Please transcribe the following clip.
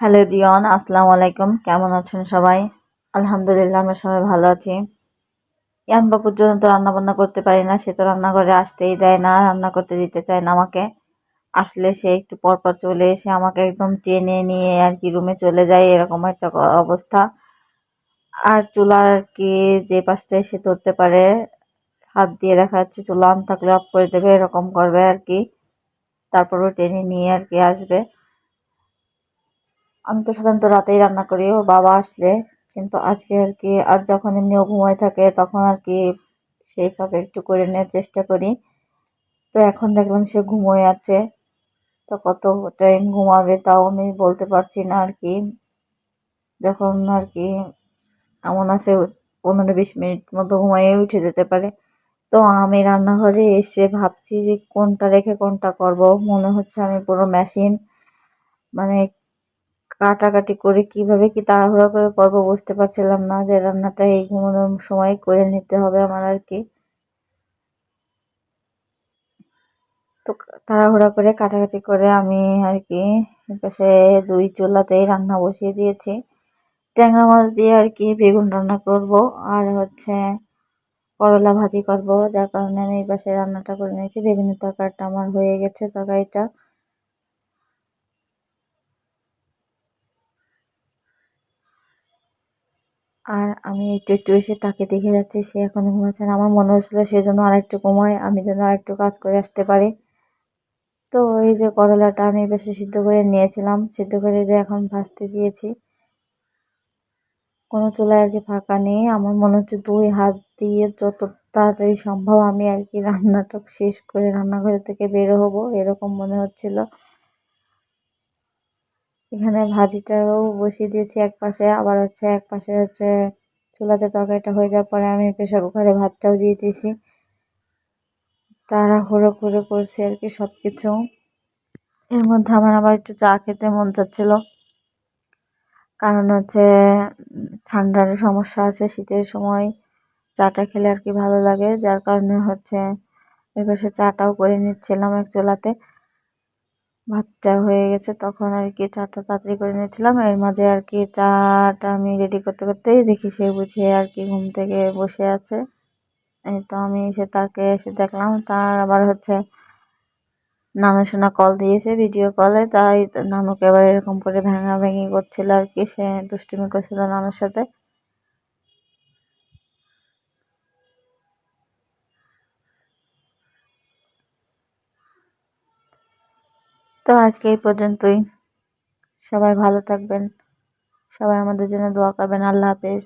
Hello Dion আসসালামু আলাইকুম। কেমন আছেন সবাই? আলহামদুলিল্লাহ, আমরা সবাই ভালো আছি। ইয়ান বাপুর জন্য তো রান্না বান্না করতে পারি না, সে তো রান্নাঘরে আসতেই দেয় না, রান্না করতে দিতে চায় না আমাকে। আসলে সে একটু পরপর চলে এসে আমাকে একদম টেনে নিয়ে আর কি রুমে চলে যায়, এরকম একটা অবস্থা। আর চুলার আর কি যে পাশটায় সে ধরতে পারে, হাত দিয়ে দেখা যাচ্ছে চুলা অন থাকলে অফ করে দেবে, এরকম করবে আর কি। তারপরও টেনে নিয়ে আর কি আসবে। আমি তো সাধারণত রাতেই রান্না করি ওর বাবা আসলে। কিন্তু আজকে আর কি, আর যখন এমনিও ঘুমায় থাকে, তখন আর কি সেই একটু করে নেওয়ার চেষ্টা করি। তো এখন দেখলাম সে ঘুমোয় আছে। তো কত টাইম ঘুমাবে তাও আমি বলতে পারছি না আর কি। যখন আর কি এমন আছে, পনেরো বিশ মিনিট মতো ঘুমাইয়ে উঠে যেতে পারে। তো আমি রান্নাঘরে এসে ভাবছি যে কোনটা রেখে কোনটা করব। মনে হচ্ছে আমি পুরো মেশিন মানে কাটাকাটি করে কীভাবে কি তাড়াহুড়া করে করব বুঝতে পারছিলাম না যে রান্নাটা এই ঘুমানোর সময় করে নিতে হবে আমার আর কি। তো তাড়াহুড়া করে কাটাকাটি করে আমি আর কি পাশে দুই চুলাতেই রান্না বসিয়ে দিয়েছি। ট্যাংরা মাছ দিয়ে আর কি বেগুন রান্না করব আর হচ্ছে করলা ভাজি করব, যার কারণে আমি এই পাশে রান্নাটা করে নিয়েছি। বেগুনের তরকারিটা আমার হয়ে গেছে তরকারিটা। আর আমি একটু একটু এসে তাকে দেখে যাচ্ছি, সে এখনও ঘুমাচ্ছে না। আমার মনে হচ্ছিল সে যেন আরেকটু ঘুমায়, আমি যেন আরেকটু কাজ করে আসতে পারি। তো এই যে করলাটা আমি বেশি সিদ্ধ করে নিয়েছিলাম। সিদ্ধ করে যে এখন ভাজতে দিয়েছি। কোনো চুলায় আর কি ফাঁকা নেই। আমার মনে হচ্ছে দুই হাত দিয়ে যত তাড়াতাড়ি সম্ভব আমি আর কি রান্নাটা শেষ করে রান্নাঘর থেকে বের হব, এরকম মনে হচ্ছিল। এখানে ভাজিটাও বসিয়ে দিয়েছি এক পাশে, আবার হচ্ছে এক পাশে হচ্ছে চুলাতে তরকারিটা হয়ে যাওয়ার পরে আমি প্রেশার কুকারে ভাতটাও দিয়ে দিয়েছি। তাড়াহুড়ো করে করছি আর কি সব কিছু এর মধ্যে আমার আবার একটু চা খেতে মন চাচ্ছিল। কারণ হচ্ছে ঠান্ডার সমস্যা আছে শীতের সময় চাটা খেলে আর কি ভালো লাগে। যার কারণে হচ্ছে এপাশে চাটাও করে নিচ্ছিলাম এক চুলাতে। ভাতটা হয়ে গেছে, তখন আর কি চাটা তাড়াতাড়ি করে নিয়েছিলাম। এর মাঝে আর কি চাটা আমি রেডি করতে করতেই দেখি সে বুঝে আর কি ঘুম থেকে বসে আছে। এই তো আমি এসে তাকে এসে দেখলাম, তার আবার হচ্ছে নানা শোনা কল দিয়েছে ভিডিও কলে তাই নানুকে আবার এরকম করে ভেঙা ভেঙি করছিল আর কি, সে দুষ্টুমি করছিল নানুর সাথে। তো আজকে এই পর্যন্তই। সবাই ভালো থাকবেন। সবাই আমাদের জন্য দোয়া করবেন। আল্লাহ হাফেজ।